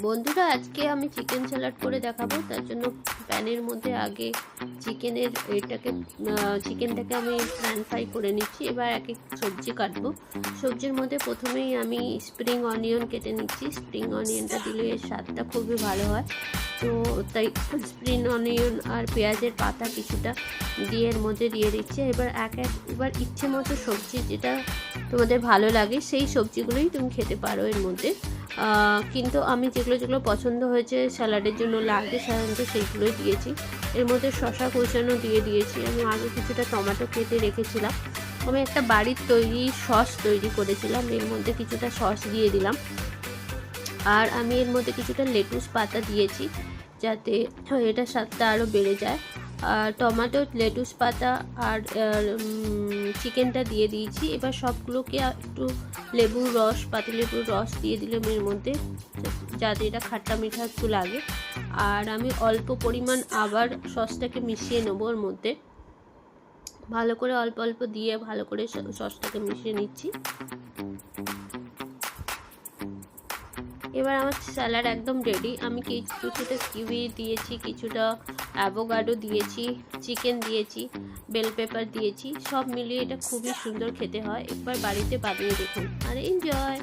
বন্ধুরা, আজকে আমি চিকেন স্যালাড করে দেখাবো। তার জন্য প্যানের মধ্যে আগে চিকেনের এটাকে চিকেনটাকে আমি প্যান ফ্রাই করে নিচ্ছি। এবার এক এক সবজি কাটবো। সবজির মধ্যে প্রথমেই আমি স্প্রিং অনিয়ন কেটে নিচ্ছি। স্প্রিং অনিয়নটা দিলে এর স্বাদটা খুবই ভালো হয়। তো তাই স্প্রিং অনিয়ন আর পেঁয়াজের পাতা কিছুটা দিয়ে এর মধ্যে দিয়ে দিচ্ছি। এবার এক এক, এবার ইচ্ছে মতো সবজি যেটা তোমাদের ভালো লাগে, সেই সবজিগুলোই তুমি খেতে পারো এর মধ্যে। কিন্তু আমি যেগুলো যেগুলো পছন্দ হয়েছে স্যালাডের জন্য লাগে সাধারণত সেইগুলোই দিয়েছি। এর মধ্যে শশা কুচানো দিয়ে দিয়েছি আমি আগে কিছুটা টমেটো কেটে রেখেছিলাম। আমি একটা বাড়ির তৈরি সস তৈরি করেছিলাম, এর মধ্যে কিছুটা সস দিয়ে দিলাম। আর আমি এর মধ্যে কিছুটা লেটুস পাতা দিয়েছি, যাতে এটা স্বাদটা আরও বেড়ে যায়। টমেটো, লেটুস পাতা আর চিকেনটা দিয়ে দিয়েছি। এবার সবগুলোকে একটু লেবুর রস, পাতিলেবুর রস দিয়ে দিলাম এর মধ্যে, যাতে এটা খাট্টা মিঠা একটু লাগে। আর আমি অল্প পরিমাণ আবার সসটাকে মিশিয়ে নেব ওর মধ্যে। ভালো করে অল্প অল্প দিয়ে ভালো করে সসটাকে মিশিয়ে নিচ্ছি। এবার আমার স্যালাড একদম রেডি আমি কিছুটা কিউই দিয়েছি, কিছুটা অ্যাভোগাডো দিয়েছি চিকেন দিয়েছি বেল পেপার দিয়েছি, সব মিলিয়ে এটা খুবই সুন্দর খেতে হয়। একবার বাড়িতে বানিয়ে দেখুন। আর এনজয়